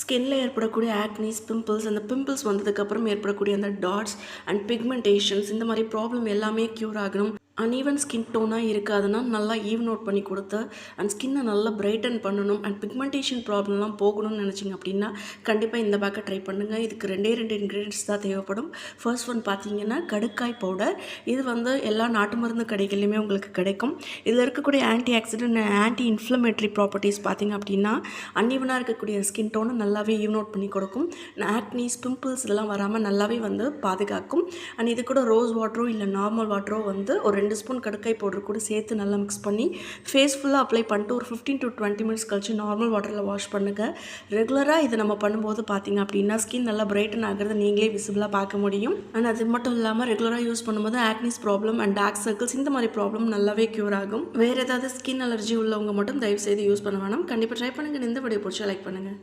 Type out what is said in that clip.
ஸ்கின்ல ஏற்படக்கூடிய Agnes pimples அந்த பிம்பிள்ஸ் வந்ததுக்கப்புறம் ஏற்படக்கூடிய அந்த டாட்ஸ் அண்ட் பிக்மெண்டேஷன்ஸ் இந்த மாதிரி ப்ராப்ளம் எல்லாமே க்யூர் ஆகணும். அன்ஈவன் ஸ்கின் டோனாக இருக்காதுன்னா நல்லா ஈவன் அவுட் பண்ணி கொடுத்து அண்ட் ஸ்கின்னை நல்லா பிரைட்டன் பண்ணணும் அண்ட் பிக்மெண்டேஷன் ப்ராப்ளம்லாம் போகணும்னு நினச்சிங்க அப்படின்னா கண்டிப்பாக இந்த பேக்கை ட்ரை பண்ணுங்கள் இதுக்கு ரெண்டே ரெண்டு இன்க்ரீடியன்ஸ் தான் தேவைப்படும். ஃபர்ஸ்ட் ஒன் பார்த்தீங்கன்னா கடுக்காய் பவுடர் இது வந்து எல்லா நாட்டு மருந்து கடைகள்லையுமே உங்களுக்கு கிடைக்கும். இதில் இருக்கக்கூடிய anti accident anti inflammatory properties பார்த்தீங்க அப்படின்னா அன்ஈவனாக இருக்கக்கூடிய ஸ்கின் டோனை நல்லாவே ஈவன் அவுட் பண்ணி கொடுக்கும். ஆக்னிஸ் பிம்பிள்ஸ் இதெல்லாம் வராமல் நல்லாவே வந்து பாதுகாக்கும். அண்ட் இது கூட ரோஸ் வாட்டரோ இல்லை நார்மல் வாட்டரோ வந்து ஒரு ரெண்டு ஸ்பூன் கடுக்காய் பவுடர் கூட சேர்த்து நல்லா மிக்ஸ் பண்ணி ஃபேஸ் ஃபுல்லாக அப்ளை பண்ணிட்டு ஒரு ஃபிஃப்டீன் டு டுவெண்ட்டி மினிட்ஸ் கழிச்சு நார்மல் வாட்டரில் வாஷ் பண்ணுங்கள் ரெகுலராக இது நம்ம பண்ணும்போது பார்த்தீங்க அப்படின்னா ஸ்கின் நல்லா பிரைட்டன் ஆகிறது நீங்களே விசிபிளாக பார்க்க முடியும். அண்ட் அது மட்டும் இல்லாமல் ரெகுலராக யூஸ் பண்ணும்போது acne's problem and dark circles இந்த மாதிரி ப்ராப்ளம் நல்லாவே க்யூர் ஆகும். வேறு ஏதாவது ஸ்கின் அலர்ஜி உள்ளவங்க மட்டும் தயவு செய்து யூஸ் பண்ண வேணாம். கண்டிப்பாக ட்ரை பண்ணுங்கள் இந்த வீடியோ பிடிச்சா லைக் பண்ணுங்கள்